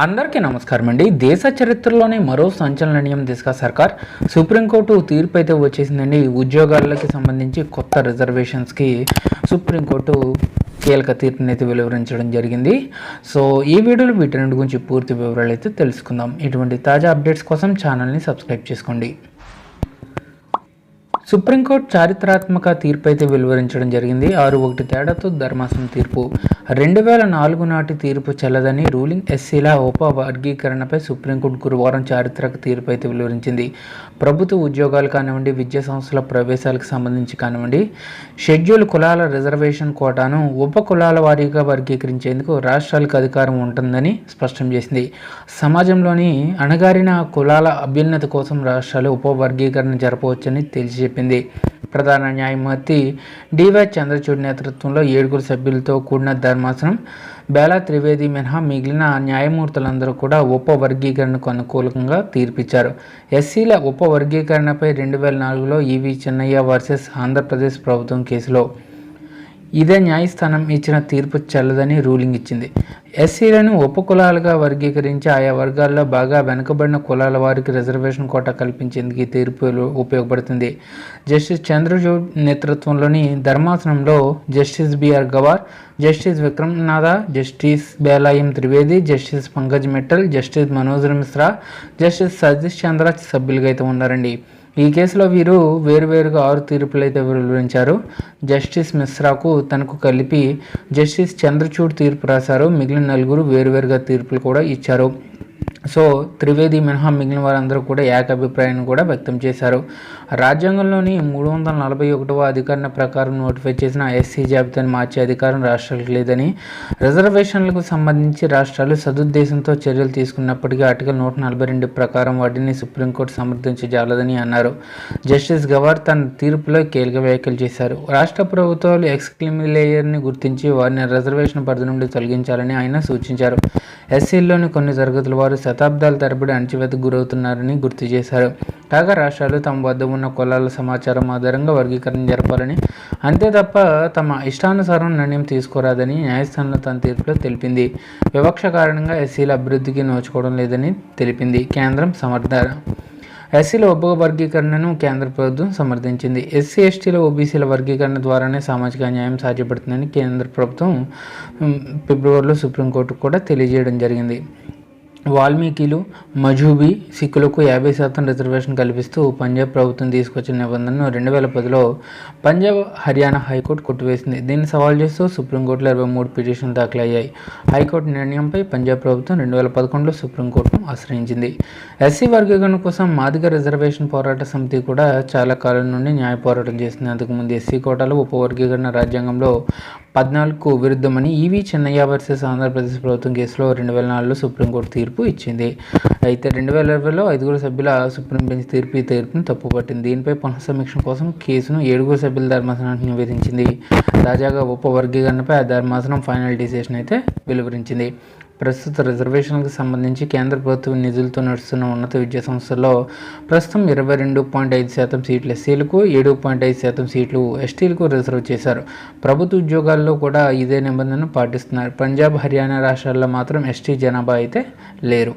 అందరికీ నమస్కారం అండి. దేశ చరిత్రలోనే మరో సంచలనీయం దిశగా సర్కార్ సుప్రీంకోర్టు తీర్పు అయితే వచ్చేసిందండి. ఉద్యోగాలకి సంబంధించి కొత్త రిజర్వేషన్స్కి సుప్రీంకోర్టు కీలక తీర్పుని అయితే వెలువరించడం జరిగింది. సో ఈ వీడియోలో వీటి గురించి పూర్తి వివరాలు అయితే తెలుసుకుందాం. ఇటువంటి తాజా అప్డేట్స్ కోసం ఛానల్ని సబ్స్క్రైబ్ చేసుకోండి. సుప్రీంకోర్టు చారిత్రాత్మక తీర్పు అయితే వెలువరించడం జరిగింది. ఆరు ఒకటి తేడాతో ధర్మాసనం తీర్పు. రెండు వేల నాలుగు నాటి తీర్పు చెల్లదని రూలింగ్ ఎస్సీల ఉప వర్గీకరణపై సుప్రీంకోర్టు గురువారం చారిత్రక తీర్పు అయితే వెలువరించింది. ప్రభుత్వ ఉద్యోగాలు కానివ్వండి విద్యా సంస్థల ప్రవేశాలకు సంబంధించి కానివ్వండి షెడ్యూల్ కులాల రిజర్వేషన్ కోటాను ఉప కులాల వారీగా వర్గీకరించేందుకు రాష్ట్రాలకు అధికారం ఉంటుందని స్పష్టం చేసింది. సమాజంలోని అణగారిన కులాల అభ్యున్నతి కోసం రాష్ట్రాలు ఉప వర్గీకరణ జరపవచ్చని తేల్చి చెప్పింది ప్రధాన న్యాయమూర్తి డివై చంద్రచూడ్ నేతృత్వంలో ఏడుగురు సభ్యులతో కూడిన ధర్మాసనం బేలా త్రివేది మినహా మిగిలిన న్యాయమూర్తులందరూ కూడా ఉప వర్గీకరణకు అనుకూలంగా తీర్పిచ్చారు. ఎస్సీల ఉప వర్గీకరణపై రెండు వేల నాలుగులో ఈవి చెన్నయ్య వర్సెస్ ఆంధ్రప్రదేశ్ ప్రభుత్వం కేసులో ఇదే న్యాయస్థానం ఇచ్చిన తీర్పు చెల్లదని రూలింగ్ ఇచ్చింది. ఎస్సీలను ఉపకులాలుగా వర్గీకరించి ఆయా వర్గాల్లో బాగా వెనుకబడిన కులాల వారికి రిజర్వేషన్ కోట కల్పించేందుకు ఈ తీర్పు ఉపయోగపడుతుంది. జస్టిస్ చంద్రచూడ్ నేతృత్వంలోని ధర్మాసనంలో justice BR Gavai justice Vikramnath justice Bela M Trivedi justice Pankaj Mithal justice Manoj Misra justice Satish Chandra సభ్యులుగా అయితే ఉన్నారండి. ఈ కేసులో వీరు వేరువేరుగా ఆరు తీర్పులు అయితే వెలువరించారు. జస్టిస్ మిశ్రాకు తనకు కలిపి జస్టిస్ చంద్రచూడ్ తీర్పు రాశారు. మిగిలిన నలుగురు వేరువేరుగా తీర్పులు కూడా ఇచ్చారు. సో త్రివేది మినహా మిగిలిన వారందరూ కూడా ఏకాభిప్రాయాన్ని కూడా వ్యక్తం చేశారు. రాజ్యాంగంలోని మూడు వందల నలభై ఒకటవ అధికరణ ప్రకారం నోటిఫై చేసిన ఎస్సీ జాబితాను మార్చే అధికారం రాష్ట్రాలకు లేదని రిజర్వేషన్లకు సంబంధించి రాష్ట్రాలు సదుద్దేశంతో చర్యలు తీసుకున్నప్పటికీ ఆర్టికల్ నూట నలభై రెండు ప్రకారం వాటిని సుప్రీంకోర్టు సమర్థించజాలదని అన్నారు. జస్టిస్ గవార్ తన తీర్పులో కీలక వ్యాఖ్యలు చేశారు. రాష్ట్ర ప్రభుత్వాలు ఎక్స్క్లిమిలేయర్ని గుర్తించి వారిని రిజర్వేషన్ పరిధి నుండి తొలగించాలని ఆయన సూచించారు. ఎస్సీల్లోని కొన్ని తరగతుల వారు శతాబ్దాల తరబడి అణచివేత గురవుతున్నారని గుర్తు చేశారు. కాగా రాష్ట్రాలు తమ వద్ద ఉన్న కులాల సమాచారం ఆధారంగా వర్గీకరణ జరపాలని అంతే తప్ప తమ ఇష్టానుసారం నిర్ణయం తీసుకోరాదని న్యాయస్థానంలో తన తీర్పులో తెలిపింది. వివక్ష కారణంగా ఎస్సీల అభివృద్ధికి నోచుకోవడం లేదని తెలిపింది కేంద్రం సమర్థన ఎస్సీల ఉప వర్గీకరణను కేంద్ర ప్రభుత్వం సమర్థించింది. ఎస్సీ ఎస్టీల ఓబీసీల వర్గీకరణ ద్వారానే సామాజిక న్యాయం సాధ్యపడుతుందని కేంద్ర ప్రభుత్వం ఫిబ్రవరిలో సుప్రీంకోర్టుకు కూడా తెలియజేయడం జరిగింది. వాల్మీకిలు మజూబీ సిక్కులకు యాభై శాతం రిజర్వేషన్ కల్పిస్తూ పంజాబ్ ప్రభుత్వం తీసుకొచ్చిన నిబంధనను రెండు వేల పదిలో పంజాబ్ హర్యానా హైకోర్టు కొట్టివేసింది. దీన్ని సవాల్ చేస్తూ సుప్రీంకోర్టులో ఇరవై మూడు పిటిషన్లు దాఖలయ్యాయి. హైకోర్టు నిర్ణయంపై పంజాబ్ ప్రభుత్వం రెండు వేల పదకొండులో సుప్రీంకోర్టును ఆశ్రయించింది. ఎస్సీ వర్గీకరణ కోసం మాదిగ రిజర్వేషన్ పోరాట సమితి కూడా చాలా కాలం నుండి న్యాయ పోరాటం చేసింది. అంతకుముందు ఎస్సీ కోటాలు ఉపవర్గీకరణ రాజ్యాంగంలో పద్నాలుగుకు విరుద్ధమని ఈవీ చెన్నయ్య వర్సెస్ ఆంధ్రప్రదేశ్ ప్రభుత్వం కేసులో రెండు వేల నాలుగులో సుప్రీంకోర్టు తీర్పు ఇచ్చింది. అయితే రెండు వేల ఇరవైలో ఐదుగురు సభ్యుల సుప్రీం బెంచ్ తీర్పు ఈ తీర్పును తప్పుపట్టింది. దీనిపై పునఃసమీక్ష కోసం కేసును ఏడుగురు సభ్యుల ధర్మాసనానికి నివేదించింది. తాజాగా ఉపవర్గీకరణపై ఆ ధర్మాసనం ఫైనల్ డిసిషన్ అయితే వెలువరించింది. ప్రస్తుత రిజర్వేషన్లకు సంబంధించి కేంద్ర ప్రభుత్వం నిధులతో నడుస్తున్న ఉన్నత విద్యా సంస్థల్లో ప్రస్తుతం ఇరవై రెండు పాయింట్ ఐదు శాతం సీట్లు ఎస్సీలకు ఏడు పాయింట్ ఐదు శాతం సీట్లు ఎస్టీలకు రిజర్వ్ చేశారు. ప్రభుత్వ ఉద్యోగాల్లో కూడా ఇదే నిబంధనను పాటిస్తున్నారు. పంజాబ్ హర్యానా రాష్ట్రాల్లో మాత్రం ఎస్టీ జనాభా అయితే లేరు.